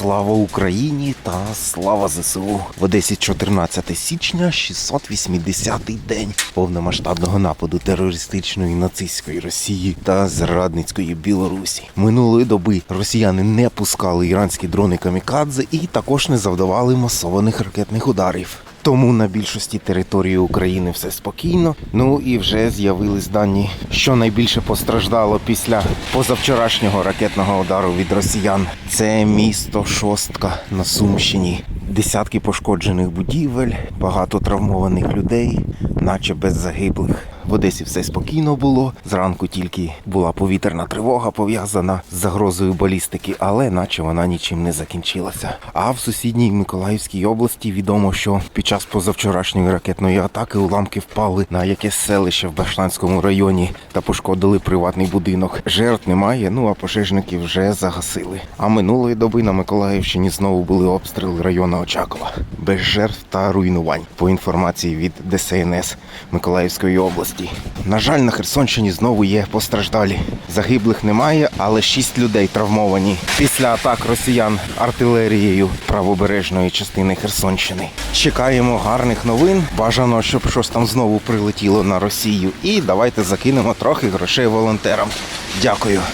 Слава Україні та слава ЗСУ. В Одесі 14 січня, 680-й день повномасштабного нападу терористичної нацистської Росії та зрадницької Білорусі. Минулої доби росіяни не пускали іранські дрони камікадзе і також не завдавали масованих ракетних ударів. Тому на більшості території України все спокійно. Ну і вже з'явились дані, що найбільше постраждало після позавчорашнього ракетного удару від росіян. Це місто Шостка на Сумщині. Десятки пошкоджених будівель, багато травмованих людей, наче без загиблих. В Одесі все спокійно було. Зранку тільки була повітряна тривога пов'язана з загрозою балістики, але наче вона нічим не закінчилася. А в сусідній Миколаївській області відомо, що під час позавчорашньої ракетної атаки уламки впали на якесь селище в Баштанському районі та пошкодили приватний будинок. Жертв немає, ну а пожежники вже загасили. А минулої доби на Миколаївщині знову були обстріли району Очакова без жертв та руйнувань. По інформації від ДСНС Миколаївської області. На жаль, на Херсонщині знову є постраждалі. Загиблих немає, але шість людей травмовані після атак росіян артилерією правобережної частини Херсонщини. Чекаємо гарних новин. Бажано, щоб щось там знову прилетіло на Росію. І давайте закинемо трохи грошей волонтерам. Дякую.